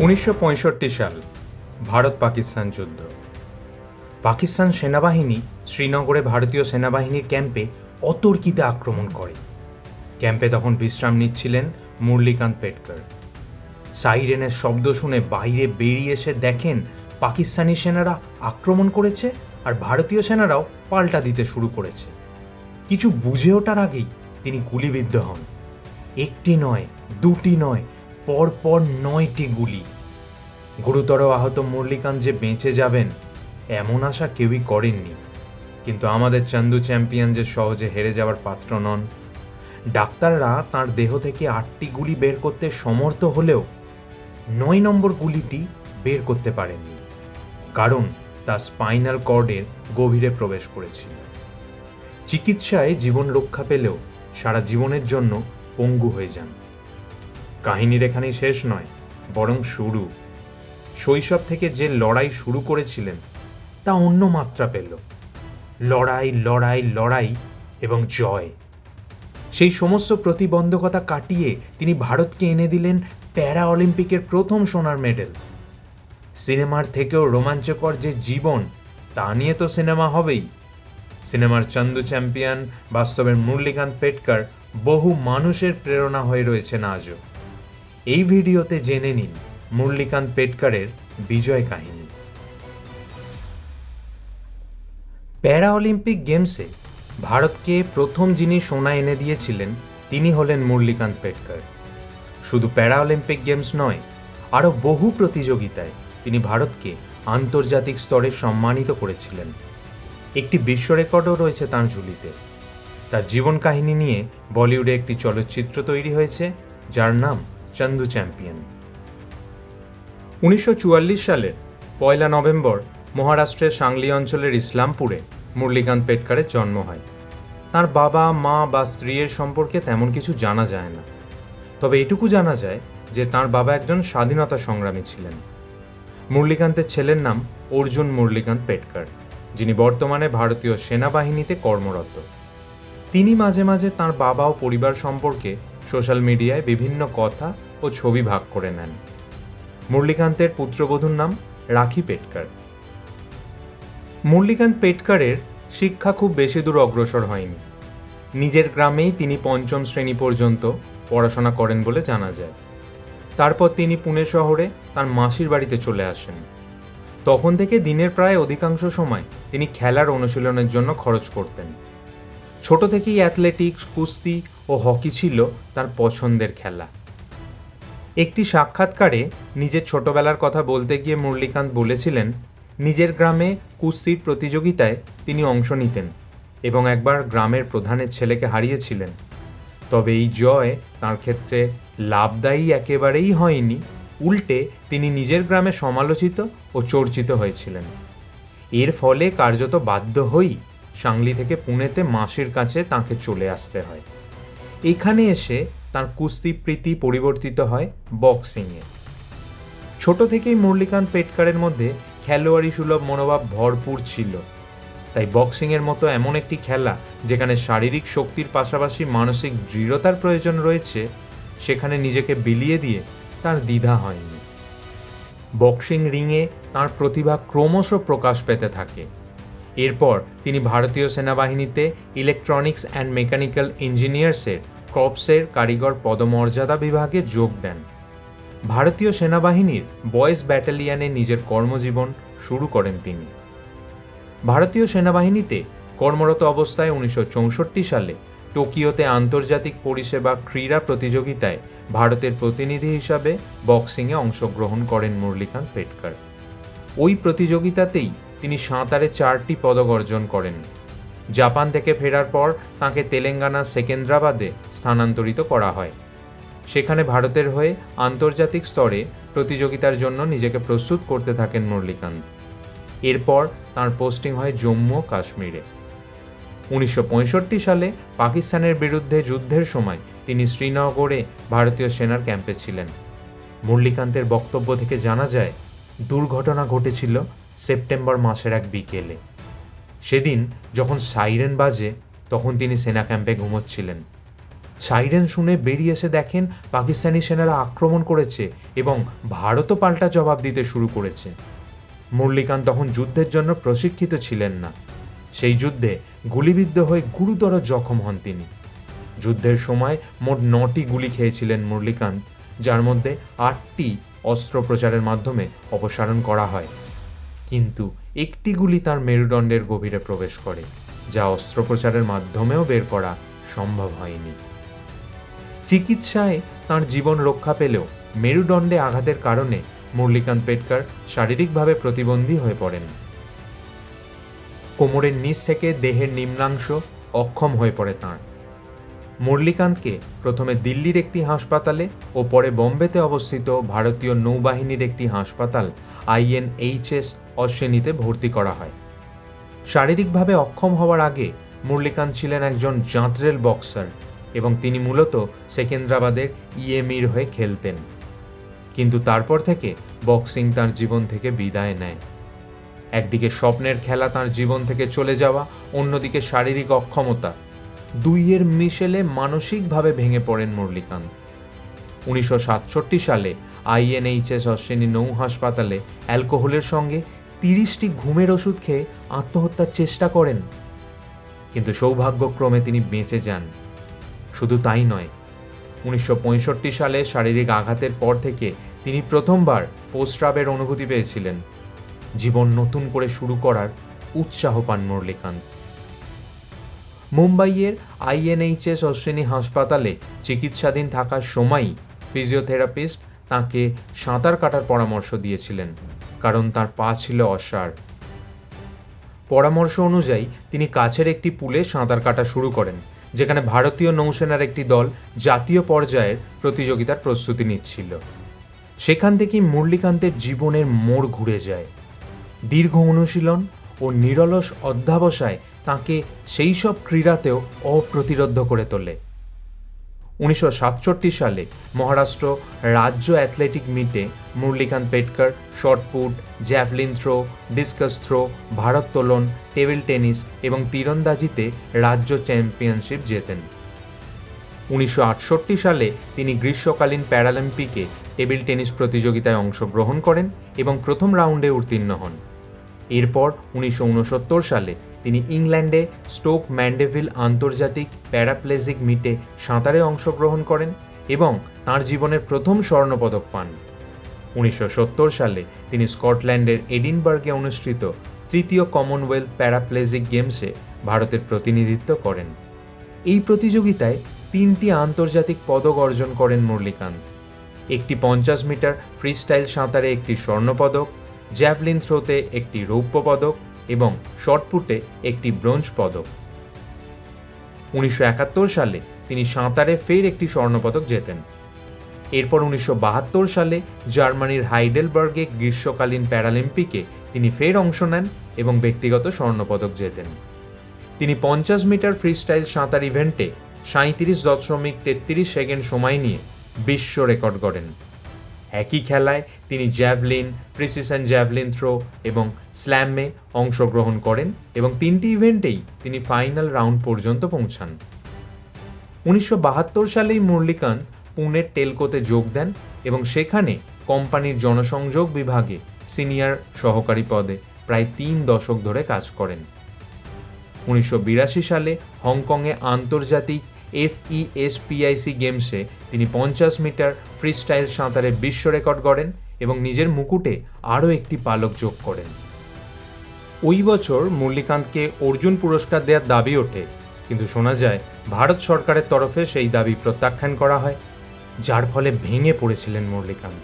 উনিশশো পঁয়ষট্টি সাল ভারত পাকিস্তান যুদ্ধ। পাকিস্তান সেনাবাহিনী শ্রীনগরে ভারতীয় সেনাবাহিনীর ক্যাম্পে অতর্কিতে আক্রমণ করে। ক্যাম্পে তখন বিশ্রাম নিচ্ছিলেন মুরলিকান্ত পেটকার। সাইরেনের শব্দ শুনে বাইরে বেরিয়ে এসে দেখেন পাকিস্তানি সেনারা আক্রমণ করেছে আর ভারতীয় সেনারাও পাল্টা দিতে শুরু করেছে। কিছু বুঝে ওঠার আগেই তিনি গুলিবিদ্ধ হন। একটি নয়, দুটি নয় পরপর নয়টি গুলি। গুরুতর আহত মুরলীকান্ত যে বেঁচে যাবেন, এমন আশা কেউই করেননি। কিন্তু আমাদের চান্দু চ্যাম্পিয়ন যে সহজে হেরে যাওয়ার পাত্র নন। ডাক্তাররা তার দেহ থেকে আটটি গুলি বের করতে সমর্থ হলেও নয় নম্বর গুলিটি বের করতে পারেননি, কারণ তা স্পাইনাল কর্ডের গভীরে প্রবেশ করেছিল। চিকিৎসায় জীবন রক্ষা পেলেও সারা জীবনের জন্য পঙ্গু হয়ে যান। কাহিনীর এখানেই শেষ নয়, বরং শুরু। শৈশব থেকে যে লড়াই শুরু করেছিলেন, তা অন্য মাত্রা পেল। লড়াই লড়াই লড়াই এবং জয়। সেই সমস্ত প্রতিবন্ধকতা কাটিয়ে তিনি ভারতকে এনে দিলেন প্যারা অলিম্পিকের প্রথম সোনার মেডেল। সিনেমার থেকেও রোমাঞ্চকর যে জীবন, তা নিয়ে তো সিনেমা হবেই। সিনেমার চন্দু চ্যাম্পিয়ন বাস্তবের মুরলীকান্ত পেটকার বহু মানুষের প্রেরণা হয়ে রয়েছেন আজও। এই ভিডিওতে জেনে নিন মুরলীকান্ত পেটকারের বিজয় কাহিনী। প্যারা অলিম্পিক গেমসে ভারতকে প্রথম যিনি সোনা এনে দিয়েছিলেন, তিনি হলেন মুরলীকান্ত পেটকার। শুধু প্যারা অলিম্পিক গেমস নয়, আরও বহু প্রতিযোগিতায় তিনি ভারতকে আন্তর্জাতিক স্তরে সম্মানিত করেছিলেন। একটি বিশ্ব রেকর্ডও রয়েছে তাঁর ঝুলিতে। তার জীবন কাহিনী নিয়ে বলিউডে একটি চলচ্চিত্র তৈরি হয়েছে, যার নাম চন্দু চ্যাম্পিয়ন। উনিশশো সালের পয়লা নভেম্বর মহারাষ্ট্রের সাংলি অঞ্চলের ইসলামপুরে মুরলিকান্ত পেটকারের জন্ম হয়। তার বাবা, মা বা স্ত্রীর সম্পর্কে তেমন কিছু জানা যায় না। তবে এটুকু জানা যায় যে তার বাবা একজন স্বাধীনতা সংগ্রামী ছিলেন। মুরলিকান্তের ছেলের নাম অর্জুন মুরলিকান্ত পেটকার, যিনি বর্তমানে ভারতীয় সেনাবাহিনীতে কর্মরত। তিনি মাঝে মাঝে তার বাবা ও পরিবার সম্পর্কে সোশ্যাল মিডিয়ায় বিভিন্ন কথা ও ছবি ভাগ করে নেন। মুরলীকান্তের পুত্রবধূর নাম রাখি পেটকার। মুরলীকান্ত পেটকারের শিক্ষা খুব বেশি দূর অগ্রসর হয়নি। নিজের গ্রামেই তিনি পঞ্চম শ্রেণি পর্যন্ত পড়াশোনা করেন বলে জানা যায়। তারপর তিনি পুনে শহরে তার মাসির বাড়িতে চলে আসেন। তখন থেকে দিনের প্রায় অধিকাংশ সময় তিনি খেলার অনুশীলনের জন্য খরচ করতেন। ছোট থেকেই অ্যাথলেটিক্স, কুস্তি ও হকি ছিল তার পছন্দের খেলা। একটি সাক্ষাৎকারে নিজের ছোটবেলার কথা বলতে গিয়ে মুরলীকান্ত বলেছিলেন, নিজের গ্রামে কুস্তির প্রতিযোগিতায় তিনি অংশ নিতেন এবং একবার গ্রামের প্রধানের ছেলেকে হারিয়েছিলেন। তবে এই জয় তার ক্ষেত্রে লাভদায়ী একেবারেই হয়নি। উল্টে তিনি নিজের গ্রামে সমালোচিত ও চর্চিত হয়েছিলেন। এর ফলে কার্যত বাধ্য হই সাংলি থেকে পুনেতে মাসির কাছে তাকে চলে আসতে হয়। এখানে এসে তার কুস্তি প্রীতি পরিবর্তিত হয় বক্সিংয়ে। ছোট থেকেই মুরলীকান্ত পেটকারের মধ্যে খেলোয়াড়ি সুলভ মনোভাব ভরপুর ছিল। তাই বক্সিংয়ের মতো এমন একটি খেলা, যেখানে শারীরিক শক্তির পাশাপাশি মানসিক দৃঢ়তার প্রয়োজন রয়েছে, সেখানে নিজেকে বিলিয়ে দিয়ে তার দ্বিধা হয়নি। বক্সিং রিংয়ে তার প্রতিভা ক্রমশ প্রকাশ পেতে থাকে। এরপর তিনি ভারতীয় সেনাবাহিনীতে ইলেকট্রনিক্স অ্যান্ড মেকানিক্যাল ইঞ্জিনিয়ার্সের ক্রপসের কারিগর পদমর্যাদা বিভাগে যোগ দেন। ভারতীয় সেনাবাহিনীর বয়েজ ব্যাটালিয়ানে নিজের কর্মজীবন শুরু করেন তিনি। ভারতীয় সেনাবাহিনীতে কর্মরত অবস্থায় উনিশশো চৌষট্টি সালে টোকিওতে আন্তর্জাতিক পরিষেবা ক্রীড়া প্রতিযোগিতায় ভারতের প্রতিনিধি হিসাবে বক্সিংয়ে অংশগ্রহণ করেন মুরলীকান্ত পেটকার। ওই প্রতিযোগিতাতেই তিনি সাঁতারে চারটি পদক অর্জন করেন। জাপান থেকে ফেরার পর তাকে তেলেঙ্গানা সেকেন্দ্রাবাদে স্থানান্তরিত করা হয়। সেখানে ভারতের হয়ে আন্তর্জাতিক স্তরে প্রতিযোগিতার জন্য নিজেকে প্রস্তুত করতে থাকেন মুরলীকান্ত। এরপর তার পোস্টিং হয় জম্মু ও কাশ্মীরে। উনিশশো পঁয়ষট্টি সালে পাকিস্তানের বিরুদ্ধে যুদ্ধের সময় তিনি শ্রীনগরে ভারতীয় সেনার ক্যাম্পে ছিলেন। মুরলীকান্তের বক্তব্য থেকে জানা যায়, দুর্ঘটনা ঘটেছিল সেপ্টেম্বর মাসের এক বিকেলে। সেদিন যখন সাইরেন বাজে, তখন তিনি সেনা ক্যাম্পে ঘুমোচ্ছিলেন। সাইরেন শুনে বেরিয়ে এসে দেখেন পাকিস্তানি সেনারা আক্রমণ করেছে এবং ভারতও পাল্টা জবাব দিতে শুরু করেছে। মুরলিকান তখন যুদ্ধের জন্য প্রশিক্ষিত ছিলেন না। সেই যুদ্ধে গুলিবিদ্ধ হয়ে গুরুতর জখম হন তিনি। যুদ্ধের সময় মোট নটি গুলি খেয়েছিলেন মুরলিকান্ত, যার মধ্যে আটটি অস্ত্রোপচারের মাধ্যমে অপসারণ করা হয়। কিন্তু একটি গুলি তার মেরুদণ্ডের গভীরে প্রবেশ করে, যা অস্ত্রোপচারের মাধ্যমেও বের করা সম্ভব হয়নি। চিকিৎসায় তার জীবন রক্ষা পেলেও মেরুদণ্ডে আঘাতের কারণে মুরলীকান্ত পেটকার শারীরিকভাবে প্রতিবন্ধী হয়ে পড়েন। কোমরের নিচ থেকে দেহের নিম্নাংশ অক্ষম হয়ে পড়ে তাঁর। মুরলীকান্তকে প্রথমে দিল্লির একটি হাসপাতালে ও পরে বোম্বেতে অবস্থিত ভারতীয় নৌবাহিনীর একটি হাসপাতাল আইএনএইচএস অশ্বিনীতে ভর্তি করা হয়। শারীরিকভাবে অক্ষম হওয়ার আগে মুরলীকান্ত ছিলেন একজন জাঁতরেল বক্সার এবং তিনি মূলত সেকেন্দ্রাবাদের ইএমির হয়ে খেলতেন। কিন্তু তারপর থেকে বক্সিং তার জীবন থেকে বিদায় নেয়। একদিকে স্বপ্নের খেলা তার জীবন থেকে চলে যাওয়া, অন্যদিকে শারীরিক অক্ষমতা। দুইয়ের মিশেলে মানসিকভাবে ভেঙে পড়েন মুরলীকান্ত। উনিশশো সালে আইএনএইচএস অশ্বিনী নৌ হাসপাতালে অ্যালকোহলের সঙ্গে তিরিশটি ঘুমের ওষুধ খেয়ে আত্মহত্যার চেষ্টা করেন। কিন্তু সৌভাগ্যক্রমে তিনি বেঁচে যান। শুধু তাই নয়, উনিশশো সালে শারীরিক আঘাতের পর থেকে তিনি প্রথমবার প্রস্রাবের অনুভূতি পেয়েছিলেন। জীবন নতুন করে শুরু করার উৎসাহ পান মুরলীকান্ত। মুম্বাইয়ের আইএনএইচএস অশ্বিনী হাসপাতালে চিকিৎসাধীন থাকার সময়ই ফিজিওথেরাপিস্ট তাকে সাঁতার কাটার পরামর্শ দিয়েছিলেন। কারণ তার পা ছিল অসাড় পরামর্শ অনুযায়ী, তিনি কাছের একটি পুলে সাঁতার কাটা শুরু করেন, যেখানে ভারতীয় নৌসেনার একটি দল জাতীয় পর্যায়ের প্রতিযোগিতার প্রস্তুতি নিচ্ছিল। সেখান থেকেই মুরলীকান্তের জীবনের মোড় ঘুরে যায়। দীর্ঘ অনুশীলন ও নিরলস অধ্যাবসায় তাকে সেই সব ক্রীড়াতেও অপ্রতিরোধ্য করে তোলে। উনিশশো সাতষট্টি সালে মহারাষ্ট্র রাজ্য অ্যাথলেটিক মিটে Murlikant Petkar shot put javelin throw, discus throw ভারোত্তোলন table tennis এবং তীরন্দাজিতে রাজ্য চ্যাম্পিয়নশিপ জেতেন। উনিশশো আটষট্টি সালে তিনি গ্রীষ্মকালীন প্যারালিম্পিকে টেবিল টেনিস প্রতিযোগিতায় অংশগ্রহণ করেন এবং প্রথম রাউন্ডে উত্তীর্ণ হন। এরপর উনিশশো উনসত্তর সালে তিনি ইংল্যান্ডে স্টোক ম্যান্ডেভিল আন্তর্জাতিক প্যারাপ্লেজিক মিটে সাঁতারে অংশগ্রহণ করেন এবং তার জীবনের প্রথম স্বর্ণপদক পান। উনিশশো সত্তর সালে তিনি স্কটল্যান্ডের এডিনবার্গে অনুষ্ঠিত তৃতীয় কমনওয়েলথ প্যারাপ্লেজিক গেমসে ভারতের প্রতিনিধিত্ব করেন। এই প্রতিযোগিতায় তিনটি আন্তর্জাতিক পদক অর্জন করেন মুরলীকান্ত। একটি পঞ্চাশ মিটার ফ্রিস্টাইল সাঁতারে একটি স্বর্ণপদক, জ্যাভলিন থ্রোতে একটি রৌপ্য পদক এবং শটপুটে একটি ব্রোঞ্জ পদক। উনিশশো একাত্তর সালে তিনি সাঁতারে ফের একটি স্বর্ণপদক জেতেন। এরপর উনিশশো বাহাত্তর সালে জার্মানির হাইডেলবার্গে গ্রীষ্মকালীন প্যারালিম্পিকে তিনি ফের অংশ নেন এবং ব্যক্তিগত স্বর্ণপদক জেতেন। তিনি পঞ্চাশ মিটার ফ্রিস্টাইল সাঁতার ইভেন্টে সাঁত্রিশ দশমিক তেত্রিশ সেকেন্ড সময় নিয়ে বিশ্ব রেকর্ড গড়েন। একই খেলায় তিনি জ্যাভলিন, প্রিসিশন জ্যাভলিন থ্রো এবং স্ল্যামে অংশগ্রহণ করেন এবং তিনটি ইভেন্টেই তিনি ফাইনাল রাউন্ড পর্যন্ত পৌঁছান। উনিশশো বাহাত্তর সালেই মুরলীকান্ত পুনের টেলকোতে যোগ দেন এবং সেখানে কোম্পানির জনসংযোগ বিভাগে সিনিয়র সহকারী পদে প্রায় তিন দশক ধরে কাজ করেন। উনিশশো বিরাশি সালে হংকংয়ে আন্তর্জাতিক এফইএসপিআইসি গেমসে তিনি পঞ্চাশ মিটার ফ্রিস্টাইল সাঁতারে বিশ্ব রেকর্ড গড়েন এবং নিজের মুকুটে আরও একটি পালক যোগ করেন। ওই বছর মুরলীকান্তকে অর্জুন পুরস্কার দেওয়ার দাবি ওঠে, কিন্তু শোনা যায় ভারত সরকারের তরফে সেই দাবি প্রত্যাখ্যান করা হয়, যার ফলে ভেঙে পড়েছিলেন মুরলীকান্ত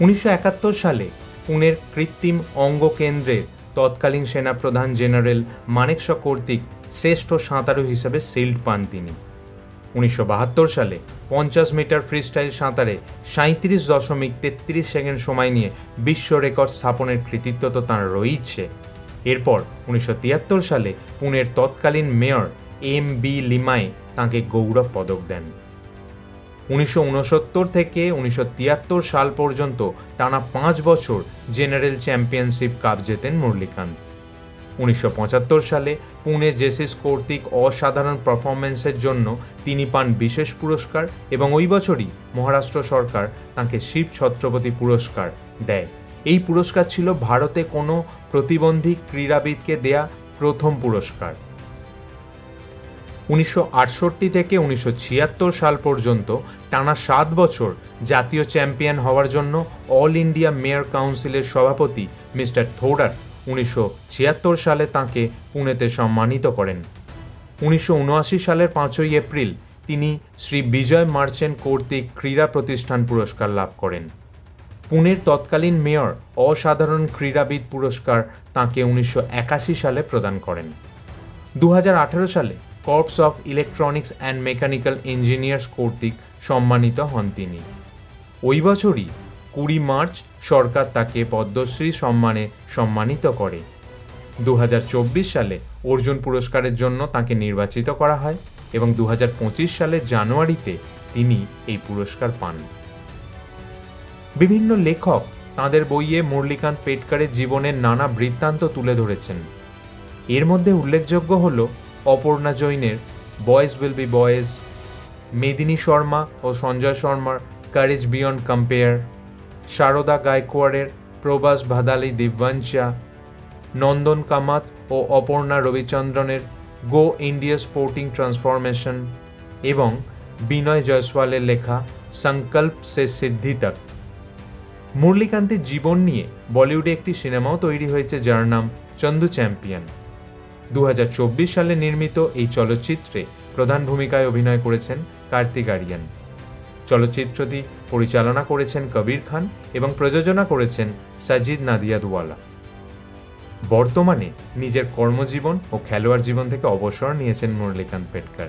উনিশশো সালে পুনের কৃত্রিম অঙ্গ কেন্দ্রের তৎকালীন সেনাপ্রধান জেনারেল মানেকশ কর্তৃক শ্রেষ্ঠ সাঁতারু হিসেবে সিল্ড পান তিনি। উনিশশো বাহাত্তর সালে পঞ্চাশ মিটার ফ্রিস্টাইল সাঁতারে সাঁত্রিশ দশমিক তেত্রিশ সেকেন্ড সময় নিয়ে বিশ্ব রেকর্ড স্থাপনের কৃতিত্ব তো তাঁর রয়েছে এরপর উনিশশো তিয়াত্তর সালে পুনের তৎকালীন মেয়র এম বি লিমাই তাঁকে গৌরব পদক দেন। উনিশশো উনসত্তর থেকে উনিশশো তিয়াত্তর সাল পর্যন্ত টানা পাঁচ বছর জেনারেল চ্যাম্পিয়নশিপ কাপ জেতেন মুরলীকান্ত উনিশশো সালে পুনে জেসিস কর্তৃক অসাধারণ পারফরমেন্সের জন্য তিনি পান বিশেষ পুরস্কার এবং ওই বছরই মহারাষ্ট্র সরকার তাকে শিব ছত্রপতি পুরস্কার দেয়। এই পুরস্কার ছিল ভারতে কোনো প্রতিবন্ধী ক্রীড়াবিদকে দেয়া প্রথম পুরস্কার। উনিশশো আটষট্টি থেকে উনিশশো ছিয়াত্তর সাল পর্যন্ত টানা সাত বছর জাতীয় চ্যাম্পিয়ন হওয়ার জন্য অল ইন্ডিয়া মেয়র কাউন্সিলের সভাপতি মিস্টার থোডার উনিশশো ছিয়াত্তর সালে তাঁকে পুনেতে সম্মানিত করেন। উনিশশো উনআশি সালের পাঁচই এপ্রিল তিনি শ্রী বিজয় মার্চেন্ট কর্তৃক ক্রীড়া প্রতিষ্ঠান পুরস্কার লাভ করেন। পুনের তৎকালীন মেয়র অসাধারণ ক্রীড়াবিদ পুরস্কার তাঁকে উনিশশো একাশি সালে প্রদান করেন। দু হাজার আঠেরো সালে corps of electronics and mechanical engineers কর্তৃক সম্মানিত হন তিনি। ওই বছরই কুড়ি মার্চ সরকার তাকে পদ্মশ্রী সম্মানে সম্মানিত করে। দু হাজার চব্বিশ সালে অর্জুন পুরস্কারের জন্য তাকে নির্বাচিত করা হয় এবং দু সালের জানুয়ারিতে তিনি এই পুরস্কার পান। বিভিন্ন লেখক তাঁদের বইয়ে মুরলীকান্ত পেটকারের জীবনের নানা বৃত্তান্ত তুলে ধরেছেন। এর মধ্যে উল্লেখযোগ্য হল Aparna জৈনের boys will be boys, Medini Sharma ও সঞ্জয় শর্মার কারেজ বিয়ন্ড কম্পেয়ার শারদা গায়কোয়াড়ের প্রবাস ভাদালি দিব্যাঞ্চা, নন্দন কামাত ও অপর্ণা রবিচন্দ্রনের গো ইন্ডিয়া স্পোর্টিং ট্রান্সফরমেশন এবং বিনয় জয়সওয়ালের লেখা সংকল্প সে সিদ্ধি তক। মুরলীকান্তের জীবন নিয়ে বলিউডে একটি সিনেমাও তৈরি হয়েছে যার নাম চন্দু চ্যাম্পিয়ন। চব্বিশ সালে নির্মিত এই চলচ্চিত্রে প্রধান ভূমিকায় অভিনয় করেছেন কার্তিক আরিয়ান চলচ্চিত্রটি পরিচালনা করেছেন কবির খান এবং প্রযোজনা করেছেন সাজিদ নাদিয়াদওয়ালা। বর্তমানে নিজের কর্মজীবন ও খেলোয়াড় জীবন থেকে অবসর নিয়েছেন মুরলীকান্ত পেটকার।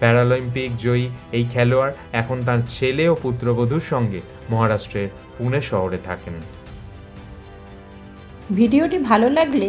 প্যারালিম্পিক জয়ী এই খেলোয়াড় এখন তার ছেলে ও পুত্রবধূর সঙ্গে মহারাষ্ট্রের পুনে শহরে থাকেন। ভিডিওটি ভালো লাগলে